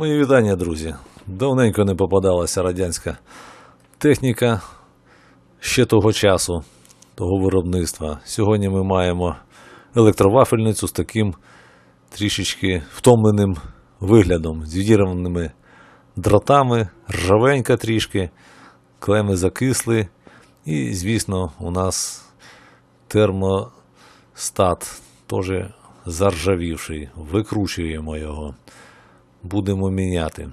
Мої вітання, друзі. Давненько не попадалася радянська техніка ще того часу, того виробництва. Сьогодні ми маємо електровафельницю з таким трішечки втомленим виглядом, з відірваними дротами, ржавенька трішки, клеми закисли. І, звісно, у нас термостат теж заржавівший. Викручуємо його будемо міняти.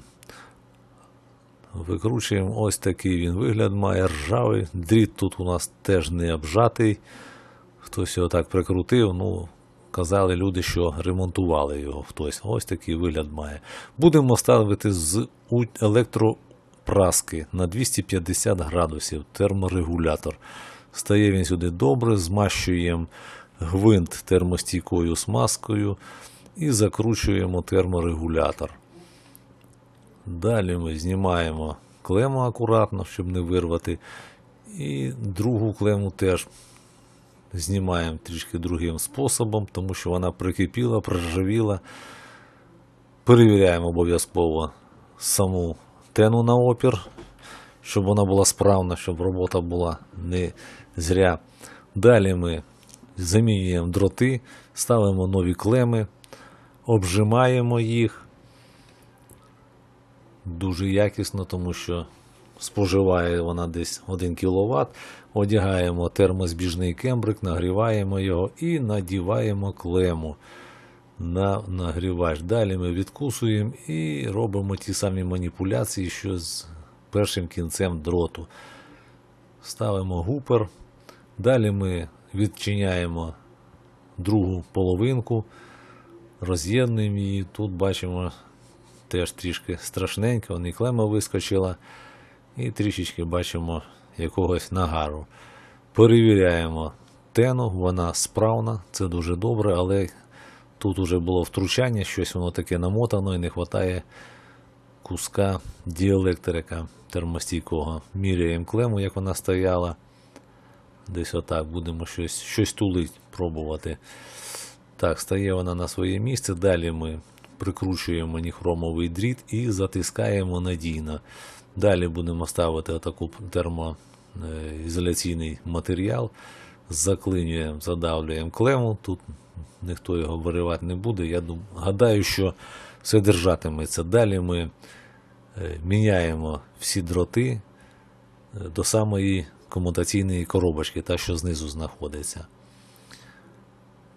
Викручуємо ось такий він вигляд має ржавий. Дріт тут у нас теж не обжатий. Хтось його так прикрутив. Ну, казали люди, що ремонтували його хтось. Ось такий вигляд має. Будемо ставити з електропраски на 250 градусів терморегулятор. Стає він сюди добре, змащуємо гвинт термостійкою смазкою і закручуємо терморегулятор. Далі ми знімаємо клему акуратно, щоб не вирвати. І другу клему теж знімаємо трішки другим способом, тому що вона прикипіла, проржавіла. Перевіряємо обов'язково саму тену на опір, щоб вона була справна, щоб робота була не зря. Далі ми замінюємо дроти, ставимо нові клеми, обжимаємо їх дуже якісно, тому що споживає вона десь 1 кВт. Одягаємо термозбіжний кембрик, нагріваємо його і надіваємо клему на нагрівач. Далі ми відкусуємо і робимо ті самі маніпуляції, що з першим кінцем дроту. Ставимо гупер. Далі ми відчиняємо другу половинку, роз'єднуємо її. Тут бачимо теж трішки страшненько, вон і клема вискочила, і трішечки бачимо якогось нагару. Перевіряємо тену, вона справна, це дуже добре, але тут уже було втручання, щось воно таке намотано і не вистачає куска діелектрика термостійкого. Міряємо клему, як вона стояла. Десь отак будемо щось, щось тулить, пробувати. Так, стає вона на своє місце. Далі ми прикручуємо ніхромовий дріт і затискаємо надійно. Далі будемо ставити отаку термоізоляційний матеріал, заклинюємо, задавлюємо клему. Тут ніхто його виривати не буде. Я гадаю, що все держатиметься. Далі ми е, міняємо всі дроти е, до самої комутаційної коробочки, та що знизу знаходиться.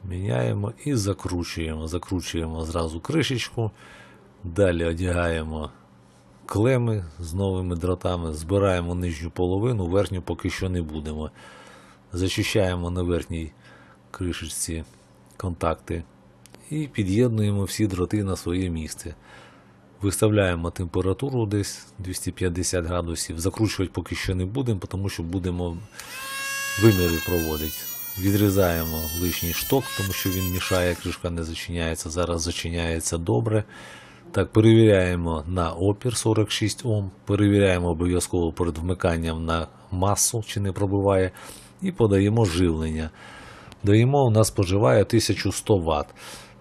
Міняємо і закручуємо. Закручуємо зразу кришечку. Далі одягаємо клеми з новими дротами, збираємо нижню половину, верхню поки що не будемо. Зачищаємо на верхній кришечці контакти і під'єднуємо всі дроти на своє місце. Виставляємо температуру десь 250 градусів. Закручувати поки що не будемо, тому що будемо виміри проводити. Відрізаємо лишній шток, тому що він мішає, кришка не зачиняється. Зараз зачиняється добре. Так, перевіряємо на опір 46 Ом, перевіряємо обов'язково перед вмиканням на масу, чи не пробиває, і подаємо живлення. Даємо, у нас споживає 1100 Вт.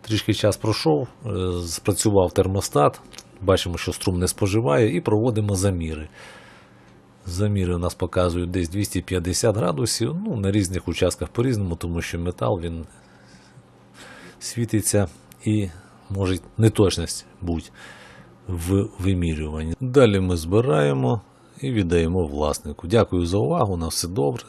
Трішки час пройшов, е, спрацював термостат, бачимо, що струм не споживає, і проводимо заміри. Заміри у нас показують десь 250 градусів. Ну, на різних участках по-різному, тому що метал він світиться і може неточність бути в вимірюванні. Далі ми збираємо і віддаємо власнику. Дякую за увагу, на все добре.